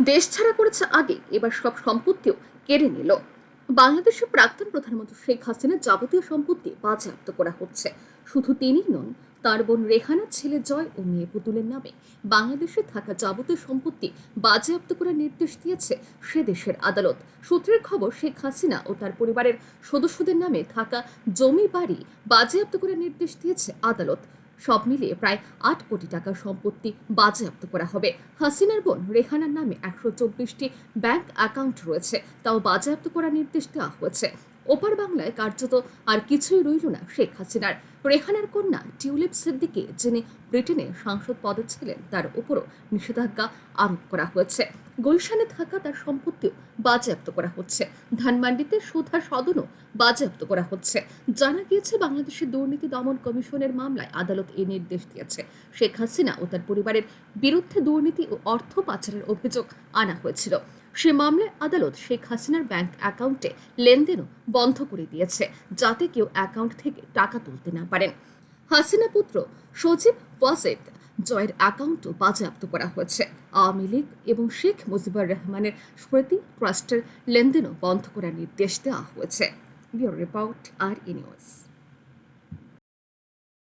দেশ ছাড়া করেছে আগে, এবার সব সম্পত্তিও কেড়ে নিল। বাংলাদেশের প্রাক্তন প্রধানমন্ত্রী শেখ হাসিনার যাবতীয় সম্পত্তি বাজেয়াপ্ত করা হচ্ছে। শুধু তিনিই নন, তার বোন রেহানার ছেলে জয় ও মেয়ে পুতুলের নামে বাংলাদেশে থাকা যাবতীয় সম্পত্তি বাজেয়াপ্ত করার নির্দেশ দিয়েছে সে দেশের আদালত। সূত্রের খবর, শেখ হাসিনা ও তার পরিবারের সদস্যদের নামে থাকা জমি বাড়ি বাজেয়াপ্ত করার নির্দেশ দিয়েছে আদালত। সব মিলিয়ে প্রায় আট কোটি টাকার সম্পত্তি বাজেয়াপ্ত করা হবে। হাসিনার বোন রেহানার নামে একশো চব্বিশটি ব্যাংক অ্যাকাউন্ট রয়েছে, তাও বাজেয়াপ্ত করার নির্দেশ দেওয়া হয়েছে। ওপার বাংলায় কার্যত আর কিছুই রইল না শেখ হাসিনার। রেহানার কন্যা টিউলিপ সিদ্দিকি, যিনি ব্রিটেনে সাংসদ পদে ছিলেন, তার উপরও নিষেধাজ্ঞা আরোপ করা হয়েছে। গুলশানে থাকা তার সম্পত্তিও বাজেয়াপ্ত করা হচ্ছে। ধানমান্ডিতে সুধা সদনও বাজেয়াপ্ত করা হচ্ছে। জানা গিয়েছে, বাংলাদেশের দুর্নীতি দমন কমিশনের মামলায় আদালত এই নির্দেশ দিয়েছে। শেখ হাসিনা ও তার পরিবারের বিরুদ্ধে দুর্নীতি ও অর্থ পাচারের অভিযোগ আনা হয়েছিল। সে মামলায় আদালত শেখ হাসিনার ব্যাংক অ্যাকাউন্টে লেনদেনও বন্ধ করে দিয়েছে, যাতে কেউ অ্যাকাউন্ট থেকে টাকা তুলতে না পারেন। হাসিনা পুত্র সজীব ওয়াজেদ জয়ের অ্যাকাউন্টও বাজেয়াপ্ত করা হয়েছে। আওয়ামী লীগ এবং শেখ মুজিবুর রহমানের স্মৃতি ট্রাস্টের লেনদেনও বন্ধ করার নির্দেশ দেওয়া হয়েছে। রিপোর্ট আর ই নিউজ।